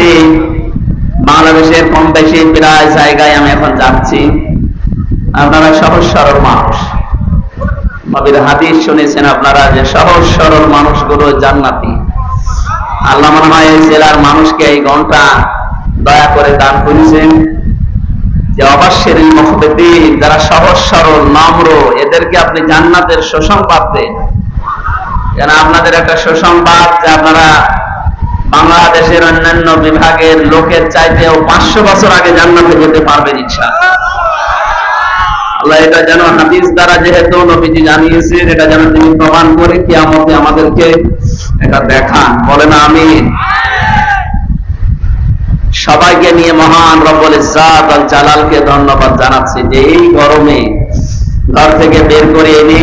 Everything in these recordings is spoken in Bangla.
বাংলাদেশে বাংলাদেশের কম বেশি প্রায় জায়গায় আমি এখন যাচ্ছি। আপনারা সহজ সরল মানুষ। নবীর হাদিস শুনেছেন আপনারা যে সহজ সরল মানুষগুলো জান্নাতি। আল্লাহ মনে হয় এই জেলার মানুষকে এই ঘণ্টা দয়া করে দান করেছেন। যে অবশ্যের মহবেদি যারা সহজ সরল, নম্র, এদেরকে আপনি জান্নাতের সুসংবাদ দেন। যেন আপনাদের একটা সুসংবাদ যে আপনারা বাংলাদেশের অন্যান্য বিভাগের লোকের চাইতেও পাঁচশো বছর আগে জান্নাতে যেতে পারবেন ইচ্ছা আল্লাহ এটা যেন হাদিস দ্বারা যেহেতু নবীজি জানিয়েছেন, এটা যেন তিনি প্রমাণ করে কিয়ামতে আমাদেরকে এটা দেখান। আমি সবাইকে নিয়ে মহান রব্বুল ইজ্জাত জালালকে ধন্যবাদ জানাচ্ছি যে এই গরমে ঘর থেকে বের করে এনে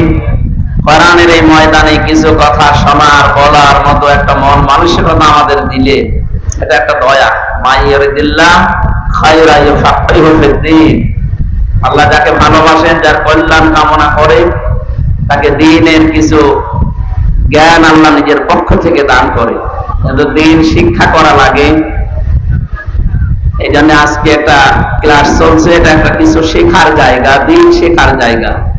কোরআনের এই ময়দানে কিছু কথা শোনার, বলার মতো একটা মন মানসিকতা আমাদের দিলে এটা একটা দয়া। ইউফাক্কিহু ফিদ্দীন। আল্লাহ যাকে ভালোবাসেন, যার কল্যাণ কামনা করে, তাকে দিনের কিছু জ্ঞান আল্লাহ নিজের পক্ষ থেকে দান করে। কিন্তু দিন শিক্ষা করা লাগে। এই জন্য আজকে একটা ক্লাস চলছে, এটা একটা কিছু শেখার জায়গা, দিন শেখার জায়গা।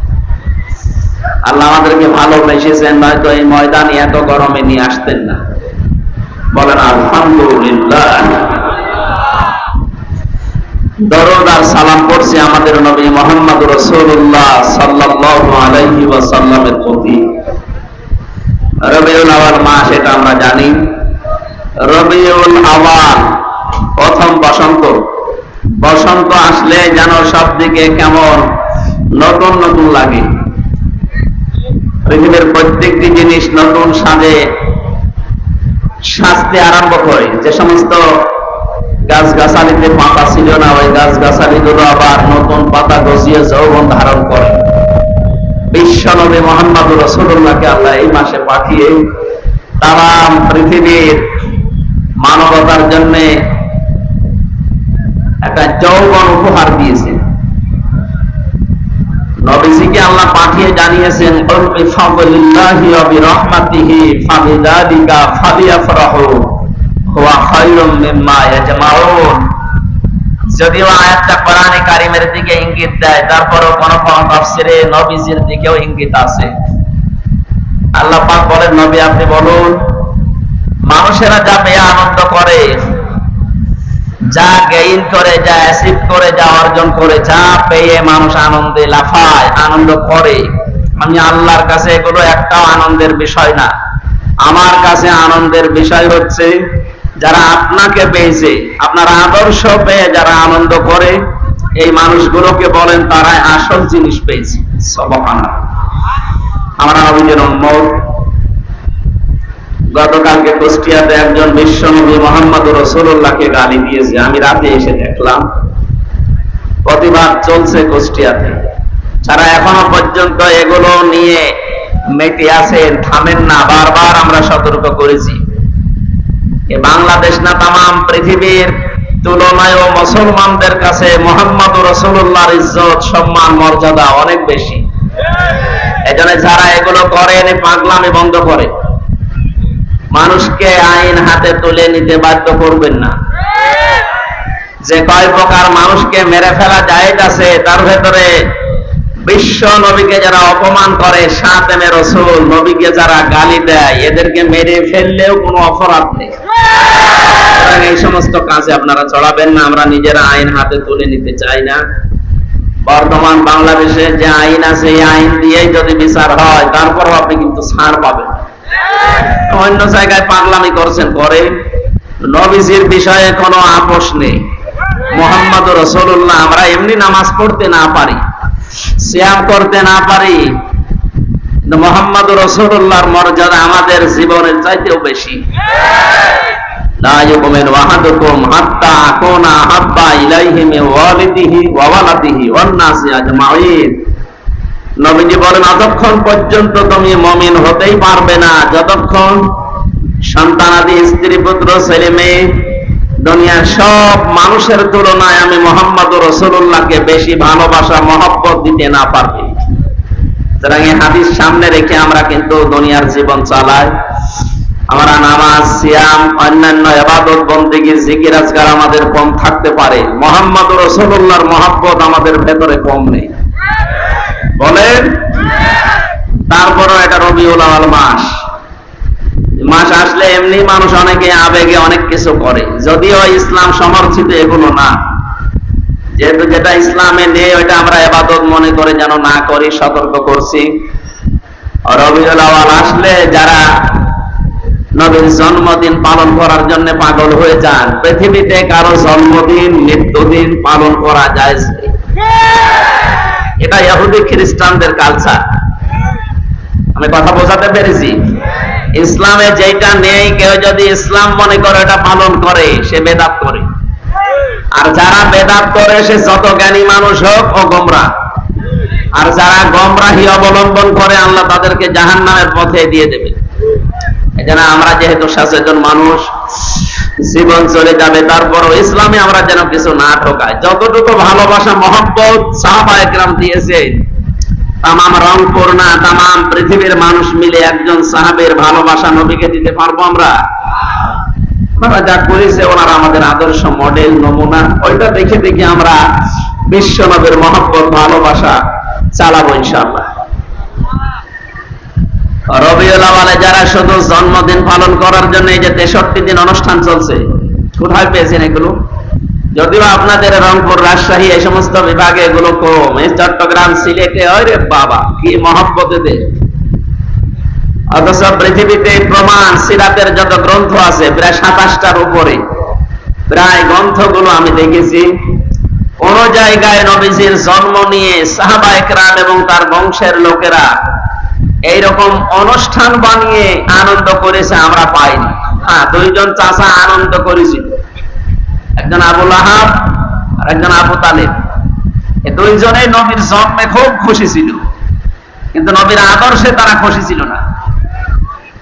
আল্লাহ আমাদেরকে ভালোবেসেছেন নয়তো এই ময়দানে এত গরমে নিয়ে আসতেন না। বলেন, আলহামদুলিল্লাহ। সালাম করছি আমাদের নবী মোহাম্মদ রসুল্লাহ সাল্লাল্লাহু আলাইহি প্রতি। রবিউল আওয়াল আমরা জানি। রবিউল আওয়াল, প্রথম বসন্ত। বসন্ত আসলে যেন সব দিকে কেমন নতুন নতুন লাগে। পৃথিবীর প্রত্যেকটি জিনিস নতুন সাজে, সাজতে আরম্ভ করে। যে সমস্ত গাছ গাছালিতে পাতা ছিল না, ওই গাছ গাছালি গুলো আবার নতুন পাতা গজিয়ে যৌবন ধারণ করে। বিশ্ব নবী মোহাম্মদ রসুল্লাহকে আল্লাহ এই মাসে পাঠিয়ে তাম পৃথিবীর মানবতার জন্য একটা যৌবন উপহার দিয়েছেন নবীজিকে আল্লাহ পাঠিয়ে জানিয়েছেন যদিও আয়াতটা কোরআনে কারিমের দিকে ইঙ্গিত দেয়, তারপরও কোন তাফসিরে নবীজির দিকেও ইঙ্গিত আছে। আল্লাহ পাক বলেন, নবী, আপনি বলুন, মানুষেরা যা পেয়ে আনন্দ করে যা গেইন করে যা অ্যাসিভ করে যা অর্জন করে যা পেয়ে মানুষ আনন্দে লাফায়, আনন্দ করে। আমি আল্লাহর কাছে এগুলো একটাও আনন্দের বিষয় না। আমার কাছে আনন্দের বিষয় হচ্ছে, যারা আপনাকে পেয়েছে, আপনার আদর্শ পেয়ে যারা আনন্দ করে, এই মানুষগুলোকে বলেন তারা আসল জিনিস পেয়েছে। সবহানা আমরা উম্মত গতকালকে কুষ্টিয়াতে একজন বিশ্বনবী মোহাম্মদ রসুল্লাহকে গালি দিয়েছে। আমি রাতে এসে দেখলাম। প্রতিবাদ চলছে কুষ্টিয়াতে। যারা এখনও পর্যন্ত এগুলো নিয়ে মেতে আছেন, থামেন না, বারবার আমরা সতর্ক করেছি। বাংলাদেশ না তাম পৃথিবীর তুলনায় মুসলমানদের কাছে মোহাম্মদ রসুল্লাহর ইজ্জত, সম্মান, মর্যাদা অনেক বেশি। এজন্য যারা এগুলো করেন, পাগলামি বন্ধ করে। মানুষকে আইন হাতে তুলে নিতে বাধ্য করবেন না। যে কয় প্রকার মানুষকে মেরে ফেলা যায় আছে, তার ভেতরে বিশ্ব নবীকে যারা অপমান করে, সাতেমে রসুল নবীকে যারা গালি দেয়, এদেরকে মেরে ফেললেও কোনো অপরাধ নেই। এই সমস্ত কাজে আপনারা চড়াবেন না, আমরা নিজেরা আইন হাতে তুলে নিতে চাই না। বর্তমান বাংলাদেশে যে আইন আছে, এই আইন দিয়েই যদি বিচার হয়, তারপরও আপনি কিন্তু ছাড় পাবেন অন্য জায়গায় পাগলামি করছেন, পরে নবীজির বিষয়ে কোনো আপোষ নেই। মোহাম্মদ রসুল্লাহ আমরা এমনি নামাজ পড়তে না পারি শ্যাম করতে না পারি মোহাম্মদ মর্যাদা আমাদের জীবনের চাইতেও বেশি। হাত্তা ওয়ালিদিহি আজমাইন। নবীজি বলেন যতক্ষণ পর্যন্ত তুমি মমিন হতেই পারবে না। যতক্ষণ সন্তানাদি স্ত্রী, পুত্র, ছেলে, মেয়ে, দুনিয়ার সব মানুষের তুলনায় আমি মোহাম্মদ রসুল্লাহকে বেশি ভালোবাসা, মহব্বত দিতে না পারবে। সুতরাং এই হাদিস সামনে রেখে আমরা কিন্তু দুনিয়ার জীবন চালাই। আমরা নামাজ, সিয়াম, অন্যান্য এবাদত বন্দিগি, জিকির আজকার আমাদের কম থাকতে পারে। মোহাম্মদ রসুল্লাহর মহাব্বত আমাদের ভেতরে কম নেই। বলেন? তারপরও এটা রবিউল আওয়াল মাস। মাস আসলে এমনি মানুষ অনেকে আবেগে অনেক কিছু করে। যদিও ইসলাম সমর্থিত এগুলো না। যেহেতু যেটা ইসলামে নেই, ওইটা আমরা এবাদত মনে করে যেন না করি, সতর্ক করছি। রবিউল আওয়াল আসলে যারা নবীর জন্মদিন পালন করার জন্য পাগল হয়ে যান, পৃথিবীতে কারও জন্মদিন, মৃত্যুদিন পালন করা যায়। এটা ইহুদি খ্রিস্টানদের কালচার আমি কথা বোঝাতে পেরেছি। ইসলামে যেটা নেই, কেউ যদি ইসলাম মনে করে এটা পালন করে, সে বেদাত করে। আর যারা বেদাত করে, সে যত জ্ঞানী মানুষ হোক ও গোমরা। আর যারা গমরাহি অবলম্বন করে, আল্লাহ তাদেরকে জাহান নামের পথে দিয়ে দেবে। এজন্য আমরা যেহেতু সচেতন মানুষ জীবন চলে যাবে, তারপরও ইসলামে আমরা যেন কিছু না ঠকাই। যতটুকু ভালোবাসা, মহব্বত সাহাবা একরাম দিয়েছে, তামাম রংপুর না, তামাম পৃথিবীর মানুষ মিলে একজন সাহাবের ভালোবাসা নবীকে দিতে পারব আমরা? ওনারা যা করেছে, ওনারা আমাদের আদর্শ মডেল নমুনা। ওইটা দেখে দেখে আমরা বিশ্ব নবীর মহব্বত, ভালোবাসা চালাবো ইনশাআল্লাহ। রবিউল যারা শুধু জন্মদিন পালন করার জন্য এই যে তেষট্টি দিন অনুষ্ঠান চলছে, কোথায় পেয়েছেন এগুলো? যদিও আপনাদের রংপুর রাজশাহী এই সমস্ত বিভাগে এগুলো কম। এই চট্টগ্রাম, সিলেটে বাবা, কি অথচ পৃথিবীতে প্রমাণ, সিরাতের যত গ্রন্থ আছে, প্রায় সাতাশটার উপরে। প্রায় গ্রন্থগুলো আমি দেখেছি। কোন জায়গায় নবীজির জন্ম নিয়ে সাহাবা এবং তার বংশের লোকেরা এইরকম অনুষ্ঠান বানিয়ে আনন্দ করেছে আমরা পাইনি। হ্যাঁ দুইজন চাষা আনন্দ করেছিল। একজন আবুল আহাব আর একজন আবু তালেব। এই দুইজনে নবীর জন্মে খুব খুশি ছিল। কিন্তু নবীর আদর্শে তারা খুশি ছিল না।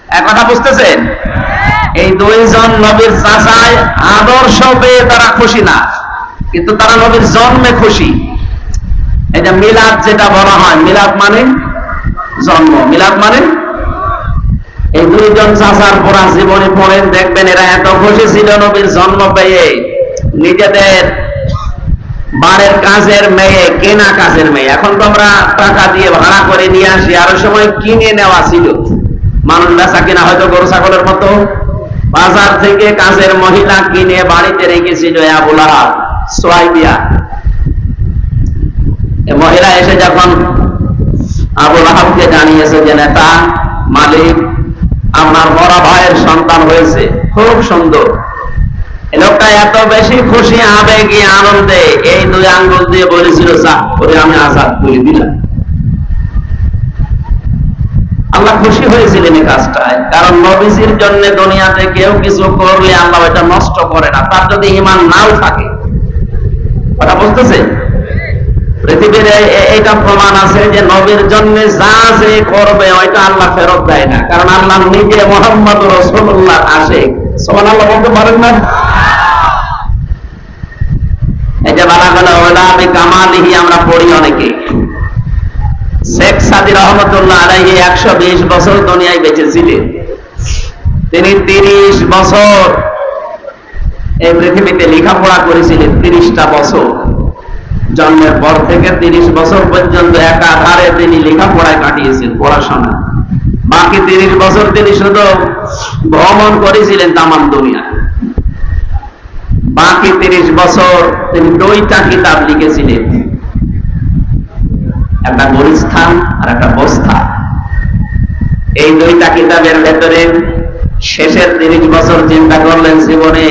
এক কথা বুঝতেছেন? এই দুইজন নবীর চাষায় আদর্শ পেয়ে তারা খুশি না। কিন্তু তারা নবীর জন্মে খুশি। এই যে মিলাদ যেটা বলা হয়, মিলাদ মানে? জন্ম, মিলাদ মানে? এই দুইজন চাষার পড়া জীবনে পড়েন, দেখবেন এরা এত খুশি ছিল নবীর জন্ম পেয়ে। নিজেদের বাড়ির কাজের মেয়ে, কেনা কাজের মেয়ে। এখন তো আমরা টাকা দিয়ে ভাড়া করে নিয়ে আসি, আরও সময় কিনে নেওয়া ছিল। মানুষ বেচা কিনা হয়তো গরু, ছাগলের মতো। বাজার থেকে কাজের মহিলা কিনে বাড়িতে রেখেছিল মহিলা এসে যখন আবুল আহাবকে জানিয়েছে যে, নেতা, মালিক আপনার বড় ভাইয়ের সন্তান হয়েছে। খুব সুন্দর। লোকটা এত বেশি খুশি, আবেগে, আনন্দে এই দুই আঙ্গুল দিয়ে বলেছিল আমি আজাদ করে দিলাম। আল্লাহ খুশি হয়েছিলেন এই কাজটায়। কারণ নবীজির জন্য দুনিয়াতে কেউ কিছু করলে আল্লাহ এটা নষ্ট করে না। তার যদি ইমান নাও থাকে, কথা বুঝতেছে পৃথিবীর এটা প্রমাণ আছে যে নবীর জন্য যা যে করবে, ওইটা আল্লাহ ফেরত দেয় না। কারণ আল্লাহ নিজে মোহাম্মদ রসুল্লাহ আসে। সমান আল্লাহ বলতে পারেন না? এই যে বলা গেল আমি কামালিহি, আমরা পড়ি অনেকে। শেখ সাদি রহমতুল্লাহ আলাইহি একশো বিশ বছর দুনিয়ায় বেঁচে ছিলেন তিনি তিরিশ বছর এই পৃথিবীতে লেখাপড়া করেছিলেন, তিরিশটা বছর। জন্মের পর থেকে তিরিশ বছর পর্যন্ত একাধারে তিনি লেখাপড়ায় কাটিয়েছেন, পড়াশোনা। বাকি তিরিশ বছর তিনি শুধু ভ্রমণ করেছিলেন তামাম দুনিয়ায়। বাকি তিরিশ বছর তিনি দুইটা কিতাব লিখেছিলেন। একটা গরিস্থান আর একটা বস্থা এই দুইটা কিতাবের ভেতরে শেষের তিরিশ বছর চিন্তা করলেন, জীবনে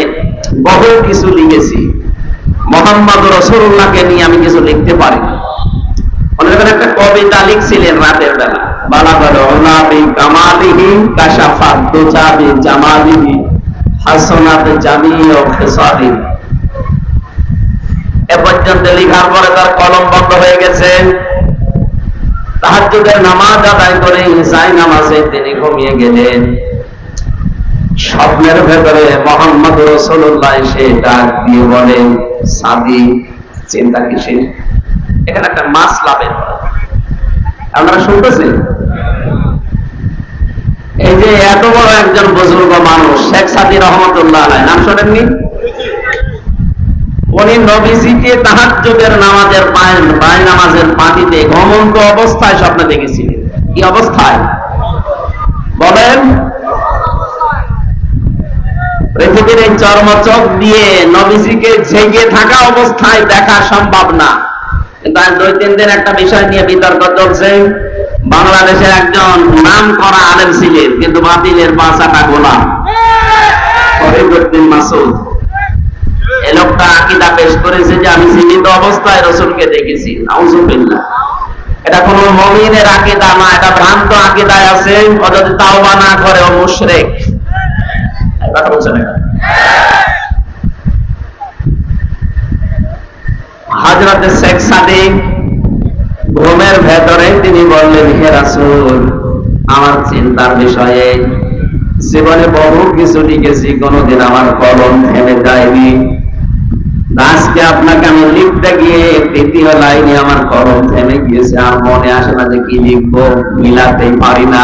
বহু কিছু লিখেছি। মোহাম্মদ রসুল্লাহকে নিয়ে আমি কিছু লিখতে পারি। একটা কবিতা লিখছিলেন রাতের বেলা। কলম বন্ধ হয়ে গেছে। নামাজ আদায় করে ইসাই নামাজে তিনি ঘুমিয়ে গেলেন। স্বপ্নের ভেতরে মোহাম্মদ রসুল্লাহ এসে ডাক দিয়ে বলেন, সাদি, চিন্তা কিসের? এখানে একটা মাছ লাভের আপনারা শুনতেছেন? এই যে এত বড় একজন বুজুর্গ মানুষ, শেখ সাদি রহমতুল্লাহ নাম শোনেননি? উনি নবীজিকে তাহাজ্জুদের নামাজের পায় পায় নামাজের পাটিতে ঘমন্ত অবস্থায় স্বপ্ন দেখেছিলেন। কি অবস্থায়? বলেন পৃথিবীর চর্মচক দিয়ে নবীজিকে জেগে থাকা অবস্থায় দেখা সম্ভব না। কিন্তু আজ দুই তিন দিন একটা বিষয় নিয়ে বিতর্ক চলছে। বাংলাদেশের একজন নাম করা আলেম ছিলেন কিন্তু বাতিলের বাসাটা গোলাম। ফরিদুদ্দিন মাসুদ। এ লোকটা আকিদা পেশ করেছে যে আমি জীবিত অবস্থায় রসুলকে দেখেছি। নাউজুবিল্লাহ। এটা কোন মমিনের আকিদা না, এটা ভ্রান্ত আকিদায় আছে। ও যদি না করে, ও মুশরিক। কথা বলছেন এটা হজরত শেখ সাদিক ঘুমের ভেতরে তিনি বললেন, হে রাসূল, আমার চিন্তার বিষয়ে জীবনে বহু কিছু লিখেছি, কোনোদিন আমার কলম থেমে যায়নি। আজকে আপনাকে আমি লিখতে গিয়ে তৃতীয় লাইনে আমার কলম থেমে গিয়েছে, আর মনে আসে না যে কি লিখব, মিলাতেই পারি না।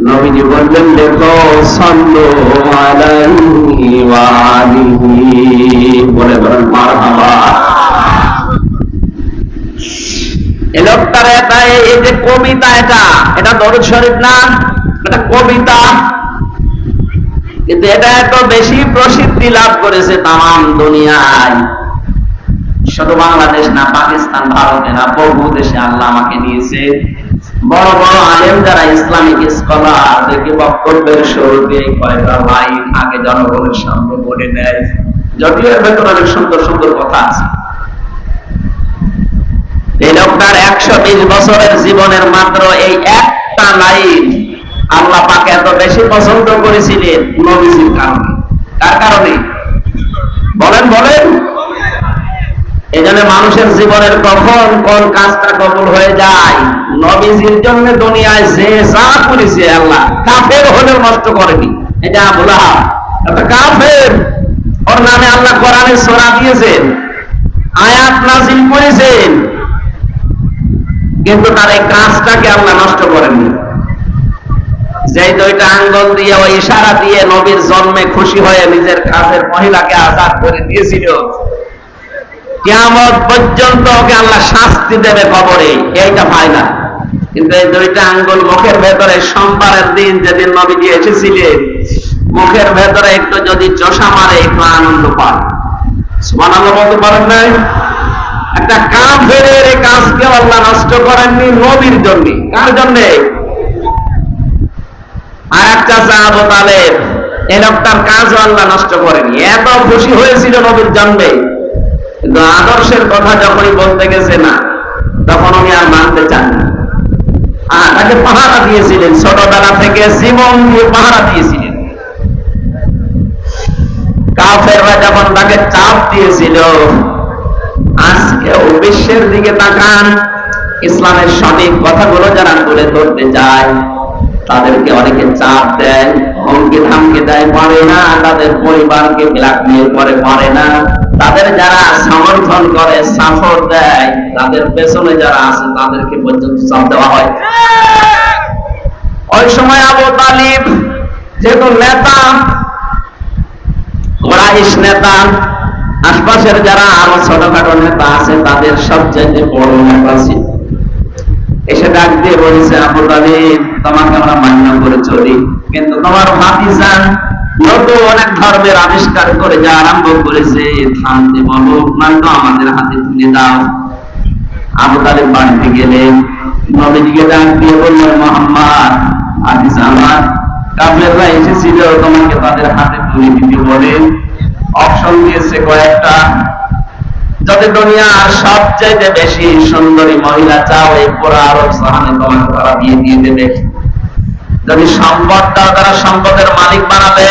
নবীজি বললেন দেখো বলে বলেন মারহাবা এই কবিতা এটা এটা বেশি প্রসিদ্ধি লাভ করেছে দুনিয়ায় শুধু বাংলাদেশ না পাকিস্তান ভারতে না বহু দেশে আল্লাহ আমাকে নিয়েছে বড় বড় আলেম যারা ইসলামিক স্কলার, দেখে বক্তব্যের শুরুতে কয়েকটা লাইন আগে জনগণের সামনে বলে নেয়। যদিও এর ভেতরে অনেক সুন্দর সুন্দর কথা আছে। এই লোকটার একশো বিশ বছরের জীবনের মাত্র এই একটা লাইন আল্লাহ পাকে এত বেশি পছন্দ করেছিলেন নবীজির কারণে। কার কারণে? বলেন বলেন। এই মানুষের জীবনের কখন কোন কাজটা কবুল হয়ে যায়? নবীজির জন্য দুনিয়ায় যে যা করেছে আল্লাহ, কাফের হলেও নষ্ট করেনি। এটা বলা একটা কাফের। ওর নামে আল্লাহ কোরআনে সোরা দিয়েছেন, আয়াত নাজিল করেছেন। কিন্তু তার এই কাজটাকে আল্লাহ নষ্ট করেননি। যে দুইটা আঙ্গল দিয়ে ওই ইশারা দিয়ে নবীর জন্মে খুশি হয়ে নিজের কাছের মহিলাকে আজাদ করে দিয়েছিল, কিয়ামত পর্যন্ত ওকে আল্লাহ শাস্তি দেবে কবরে। এইটা না কিন্তু এই দুইটা আঙ্গুল মুখের ভেতরে সোমবারের দিন যেদিন নবী দিয়ে এসেছিলেন, মুখের ভেতরে একটু যদি চষা মারে, একটু আনন্দ পায় সুবহানাল্লাহ বলতে পারেন নাই? একটা কাফের এই কাজকে আল্লাহ নষ্ট করেননি নবীর জন্য। কার জন্য? আর একটা আবু তালেব এই লোকটার কাজও আল্লাহ নষ্ট করেনি এত খুশি হয়েছিল নবীর জন্মে কিন্তু আদর্শের কথা যখনই বলতে গেছে না, তখন উনি আর মানতে চান না। তাকে পাহারা দিয়েছিলেন। ছোটবেলা থেকে জীবন দিয়ে পাহারা দিয়েছিলেন। কাফেররা যখন তাকে চাপ দিয়েছিল বিশ্বের দিকে তাকান। ইসলামের সঠিক কথাগুলো যারা তুলে ধরতে যায় তাদেরকে অনেকে চাপ দেয় হুমকি ধামকি দেয়, পারে না। তাদের পরিবারকে ব্ল্যাকমেল করে, পারে না। তাদের যারা সমর্থন করে সাপোর্ট দেয়, তাদের পেছনে যারা আছে, তাদেরকে পর্যন্ত চাপ দেওয়া হয়। ওই সময় আবু তালিব যেহেতু নেতা, কোরাইশ নেতা, আশপাশের যারা আরও ছোটখাটো নেতা আছে, তাদের সবচেয়ে বড় নেতা ছিল। এসে ডাক দিয়ে বলেছে, আবু তালিব, তোমাকে আমরা মান্য করে চলি। কিন্তু তোমার ভাতিজা এসেছিল, তোমাকে তাদের হাতে তুলে দিতে বলে। অপশন দিয়েছে কয়েকটা। যদি দুনিয়ার সবচাইতে বেশি সুন্দরী মহিলা চাও এই পুরো আরব সাহানে তোমাকে তারা বিয়ে দিয়ে দেবে। যদি সম্পদ দাও তারা সম্পদের মালিক বানাবে,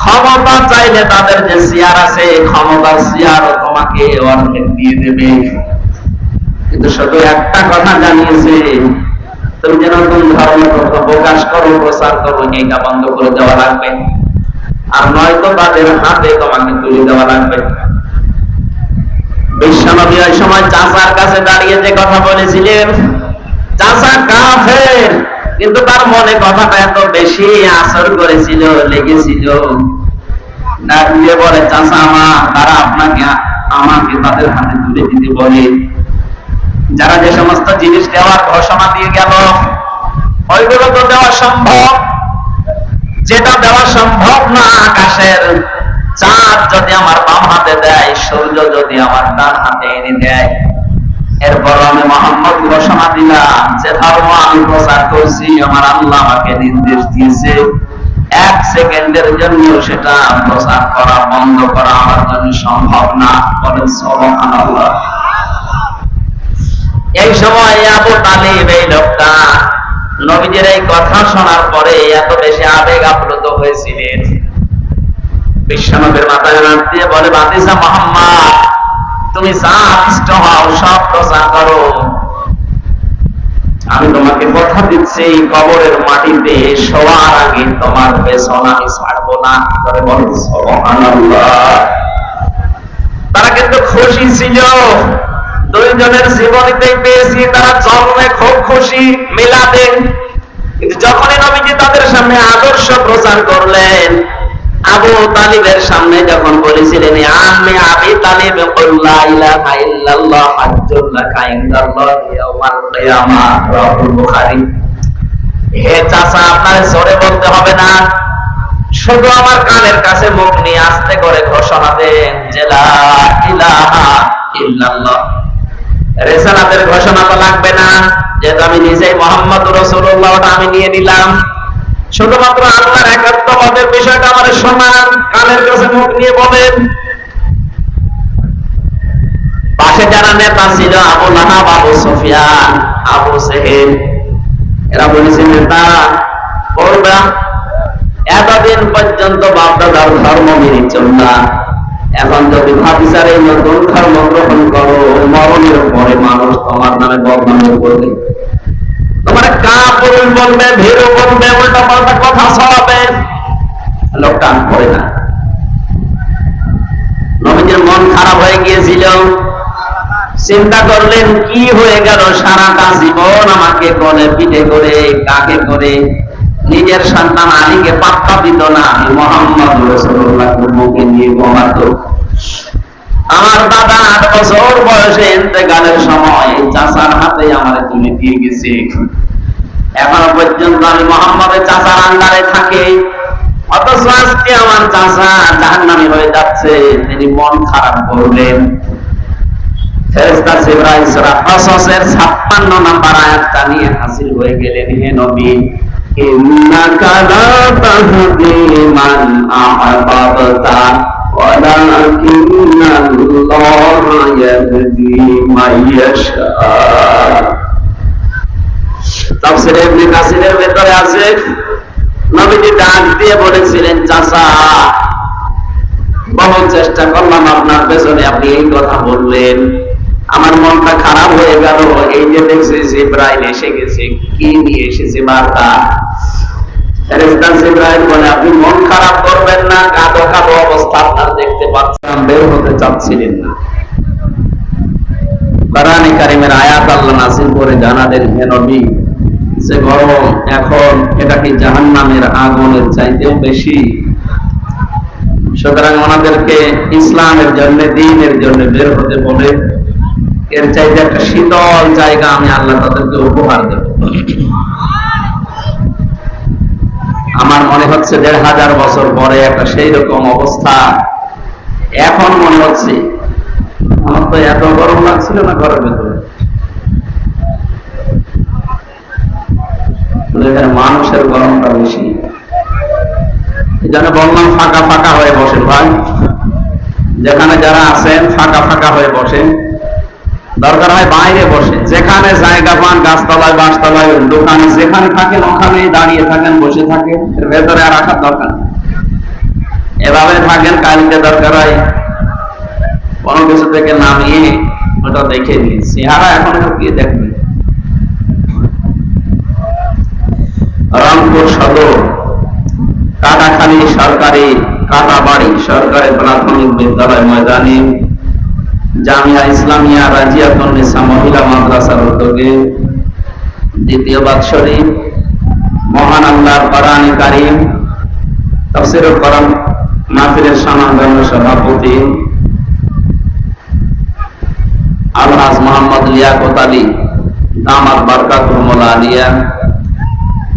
ক্ষমতা চাইলে তাদের যে চেয়ার আছে ক্ষমতার চেয়ারও তোমাকে অর্ধেক দিয়ে দেবে। কিন্তু শুধু একটা কথা জানিয়েছে, তুমি যেন কোন ধর্মের কথা প্রকাশ করো, প্রচার করো এইটা বন্ধ করে দেওয়া লাগবে। আর নয়তো তাদের হাতে তোমাকে তুলে দেওয়া লাগবে। বিশ্বনবী ওই সময় চাচার কাছে দাঁড়িয়ে যে কথা বলেছিলেন, চাচা কাফের কিন্তু তার মনে কথাটা এত বেশি আসর করেছিল, লেগেছিল। বলে আমার তারা আপনাকে, আমাকে তাদের হাতে তুলে দিতে বলে। যারা যে সমস্ত জিনিস দেওয়ার ঘোষণা দিয়ে গেল, ওইগুলো তো দেওয়া সম্ভব। যেটা দেওয়া সম্ভব না আকাশের, চাঁদ যদি আমার বাম হাতে দেয়, সূর্য যদি আমার ডান হাতে এনে দেয়। এরপর আমি মোহাম্মদ ঘোষণা দিলাম যে, ধর্ম আমি প্রচার করছি, আমার আল্লাহ আমাকে নির্দেশ দিয়েছে। এক সেকেন্ডের জন্য সেটা প্রচার করা, বন্ধ করা আমার জন্য সম্ভব না। এই সময় আবু তালিব, এই লোকটা এই কথা শোনার পরে এত বেশি আবেগ আপ্লুত হয়েছিলেন। বিশ্বনবীর মাথায় দিয়ে বলে, বাতিসা মোহাম্মদ তুমি যা ইষ্ট হও, সব প্রচার করো। আমি তোমাকে কথা দিচ্ছি কবরের মাটিতে শোয়ার আগে তোমার পেছন আমি ছাড়বো না। করে তারা কিন্তু খুশি ছিল। দুইজনের জীবনীতে পেয়েছি, তারা জন্মে খুব খুশি মিলাদে। কিন্তু যখনই নবীজি তাদের সামনে আদর্শ প্রচার করলেন আবু তালিবের সামনে যখন বলেছিলেন আমি আবি তালিব ইলাহা ইল্লাল্লাহ কিয়ামাহ রাহুল বুখারী। হে চাচা, আপনার জোরে বলতে হবে না। শুধু আমার কানের কাছে মুখ নিয়ে আস্তে করে ঘোষণা দেন যে লা ইলাহা ইল্লাল্লাহ। রেসালাতের ঘোষণা তো লাগবে না। যেহেতু আমি নিজেই মোহাম্মদ রসুল্লাহ ওটা আমি নিয়ে নিলাম। শুধুমাত্র আল্লাহর একাত্মবাদের বিষয়টা আমার সমান কানের কাছে মুখ নিয়ে বলেন। পাশে যারা নেতা ছিল, আবু লাহাব, আবু সুফিয়ান, আবু সেহেল, এরা বলেছে, নেতা করবা এতদিন পর্যন্ত বাপদাদার ধর্ম মেনে চললা এখন যদি ভাবিসার এই নতুন ধর্ম গ্রহণ করো, মরণের পরে মানুষ তোমার নামে বদনাম করবে। বলবে ভীরু বলবে উল্টা পাল্টা কথা করে না। নবীজির মন খারাপ হয়ে গিয়েছিল। চিন্তা করলেন, কি হয়ে গেল সারাটা জীবন আমাকে গলে পিঠে করে, কাকে করে? নিজের সন্তান আলীকে পাত্তা দিত না, আমি মোহাম্মদ রসুল্লাহ মুখে নিয়ে ঘুমাতো। আমার দাদা আট বছর বয়সে ইন্তেকালের সময় চাচার হাতে আমার তুলে দিয়ে গেছে। এখনও পর্যন্ত আমি মোহাম্মদের চাচার আন্ডারে থাকি। অথচ আজকে আমার চাচা জাহান্নামি হয়ে যাচ্ছে, তিনি মন খারাপ করলেন। 56 নম্বর আয়াতটা হয়ে গেলেন, হে নবী তাফসীরে ইবনে আছে। নবীজি ডাক দিয়ে বলেছিলেন, চাচা, বহু চেষ্টা করলাম আপনার পেছনে, আপনি এই কথা বললেন। আমার মনটা খারাপ হয়ে গেল। এই যে দেখছি জিব্রাইল এসে গেছে, কি নিয়ে এসেছে বার্তা? বলে, আপনি মন খারাপ করবেন না, কাঁদো কাঁদো অবস্থা আপনার দেখতে পাচ্ছেন বের হতে চাচ্ছিলেন না। কোরআনে কারিমের আয়াত আল্লাহ নাসিল করে জানালেন, হে নবী যে গরম, এখন এটা কি জাহান্নামের আগুনের চাইতেও বেশি। সুতরাং ওনাদেরকে ইসলামের জন্য, দিনের জন্য বের হতে বলে, এর চাইতে একটা শীতল জায়গা আমি আল্লাহ তাদেরকে উপহার দেব। আমার মনে হচ্ছে দেড় হাজার বছর পরে একটা সেই রকম অবস্থা। এখন মনে হচ্ছে, আমার তো এত গরম লাগছিল না ঘরের ভেতরে। এখানে মানুষের গরমটা বেশি এই বললাম ফাঁকা ফাঁকা হয়ে বসেন ভাই, যেখানে যারা আছেন ফাঁকা ফাঁকা হয়ে বসেন দরকার হয় বাইরে বসে, যেখানে জায়গা পান, গাছতলায়, বাসতলায়, দোকানে, যেখানে থাকেন ওখানেই দাঁড়িয়ে থাকেন, বসে থাকেন, এর ভেতরে আর রাখার দরকার এভাবে থাকেন, কালকে দরকার হয় কোনো কিছু থেকে নামিয়ে ওটা দেখে নিন। চেহারা এখন কি দেখবেন। রংপুর সদর, কাটাখালী সরকারি কাটাবাড়ি সরকারি প্রাথমিক বিদ্যালয় ময়দানে জামিয়া ইসলামিয়া রাজিয়াতুন্নিসা মহিলা মাদ্রাসার উদ্যোগে দ্বিতীয় বাৎসরিক মহান আল্লাহর কোরআনে কারিম তাফসীরুল কোরআন মাহফিলের সম্মানগণ্য সভাপতি আলহাজ মোহাম্মদ লিয়াকত আলী, দামাত বারকাতুল আলিয়া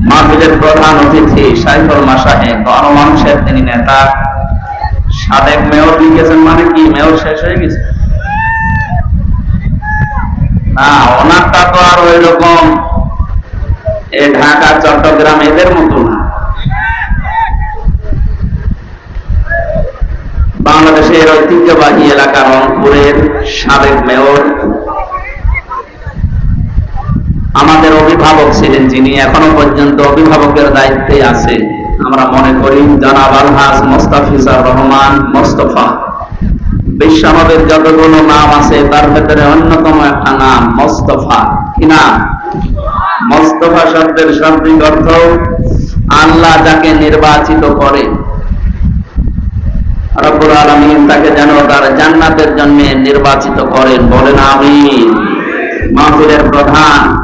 মাহফিলের প্রধান অতিথি সাইফুল মাসাহে গণমানুষের তিনি নেতা। সাবেক মেয়র লিখেছেন মানে কি? মেয়র শেষ হয়ে গেছে? না ওনারটা তো আর ওই রকম এ ঢাকা, চট্টগ্রাম এদের মতো না। বাংলাদেশের ঐতিহ্যবাহী এলাকা রংপুরের সাবেক মেয়র। আমাদের অভিভাবক ছিলেন যিনি, এখনও পর্যন্ত অভিভাবকের দায়িত্বে আছে। আমরা মনে করি জনাব আলহাজ মোস্তাফিজার রহমান মোস্তফা। বিশ্বনবের যতগুলো নাম আছে, তার ভেতরে অন্যতম একটা নাম মোস্তফা। কি নাম? মোস্তফা শব্দের শাব্দিক অর্থ, আল্লাহ যাকে নির্বাচিত করে। রব্বুল আলামিন তাকে যেন তার জান্নাতের জন্য নির্বাচিত করেন। বলেন আমিন। মাহফিলের প্রধান।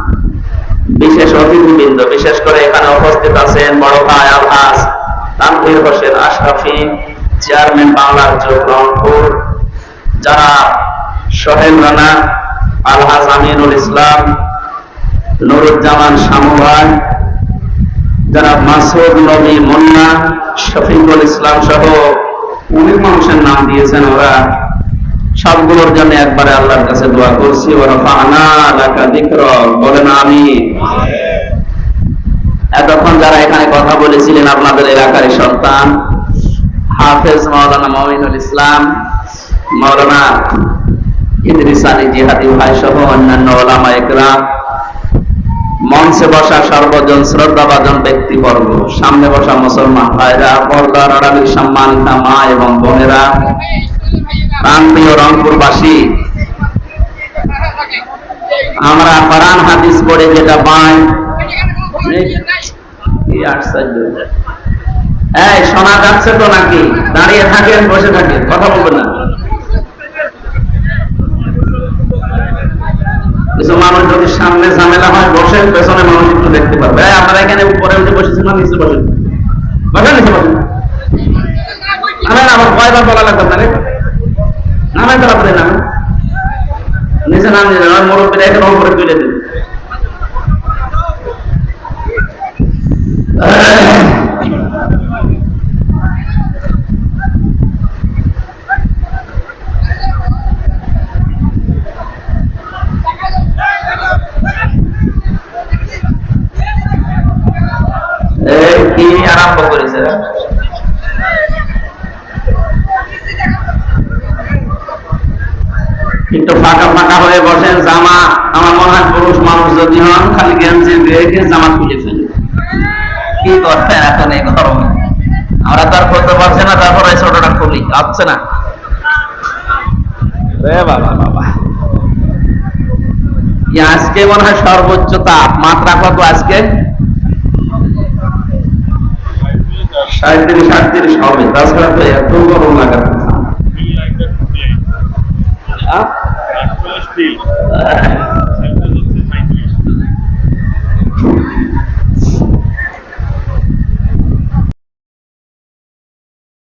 বিশেষ অতিথিবৃন্দ বিশেষ করে এখানে উপস্থিত আছেন বড় ভাই আলহাস, তানভীর হোসেন আশরাফি, চেয়ারম্যান বাংলার চোখ রংপুর যারা সোহেল রানা আলহাজ আমিনুল ইসলাম, নুরুজ্জামান শামুভাই যারা মাসুদ নবী মুন্না, শফিকুল ইসলাম সহ অনেক মানুষের নাম দিয়েছেন ওরা। সবগুলোর জন্য একবারে আল্লাহর কাছে দোয়া করছি বলেন আমি এতক্ষণ যারা এখানে কথা বলেছিলেন আপনাদের এলাকার সন্তান, হাফেজ মাওলানা মমিনুল ইসলাম, মাওলানা ইদ্রিস আলী জিহাদি ভাই সহ অন্যান্য ওলামা একরাম, মঞ্চে বসা সর্বজন শ্রদ্ধাভাজন ব্যক্তিবর্গ, সামনে বসা মুসলমান ভাইরা, পর্দার আড়ালির সম্মানিতা মা এবং বোনেরা আমরা শোনা যাচ্ছে তো নাকি? দাঁড়িয়ে থাকেন, বসে থাকেন, কথা বলবেন না। কিছু মানুষ যদি সামনে ঝামেলা হয়, বসেন, পেছনে মানুষ একটু দেখতে পারবে। আপনারা এখানে উপরে উঠে বসেছেন না, নিচে বসেন? বসেন, নিচে বসেন। আবার কয়বার বলা লাগবে আপনারে নামেন তারপরে নামেন নিচে নাম দিলেন আর মুরব্বীরা এখানে তুলে দিন এই কি আরম্ভ করেছে একটু ফাঁকা ফাঁকা হয়ে বসেন জামা আমার মনে হয় পুরুষ মানুষ যদি হন খালি গেঞ্জি রেখে জামা খুলে ফেলে। কি করবেন এখন এই গরমে আমরা তো আর করতে পারছি না তারপর ছোটটা খুলি আসছে না। রে বাবা বাবা। আজকে মনে হয় সর্বোচ্চ তাপ। মাত্রা কত আজকে? সাঁত্রিশ আটত্রিশ হবে। তাছাড়া তো এত গরম লাগার Uh.